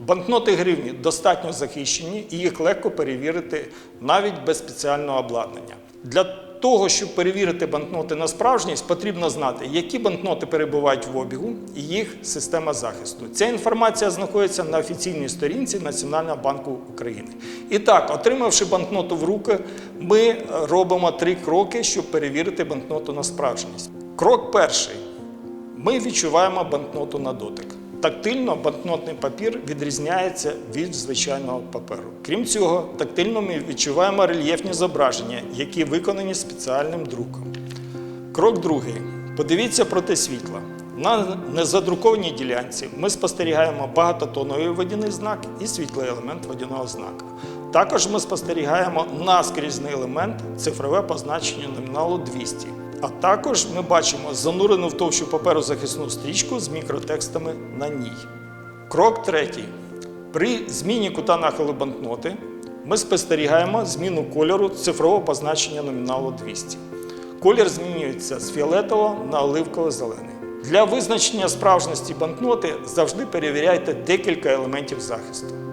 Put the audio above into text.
Банкноти гривні достатньо захищені і їх легко перевірити навіть без спеціального обладнання. Для того, щоб перевірити банкноти на справжність, потрібно знати, які банкноти перебувають в обігу і їх система захисту. Ця інформація знаходиться на офіційній сторінці Національного банку України. І так, отримавши банкноту в руки, ми робимо три кроки, щоб перевірити банкноту на справжність. Крок перший. Ми відчуваємо банкноту на дотик. Тактильно банкнотний папір відрізняється від звичайного паперу. Крім цього, тактильно ми відчуваємо рельєфні зображення, які виконані спеціальним друком. Крок другий. Подивіться проти світла. На незадрукованій ділянці ми спостерігаємо багатотоновий водяний знак і світлий елемент водяного знака. Також ми спостерігаємо наскрізний елемент цифрове позначення номіналу 200. А також ми бачимо занурену в товщу паперу захисну стрічку з мікротекстами на ній. Крок третій. При зміні кута нахилу банкноти ми спостерігаємо зміну кольору цифрового позначення номіналу 200. Колір змінюється з фіолетового на оливково-зелений. Для визначення справжності банкноти завжди перевіряйте декілька елементів захисту.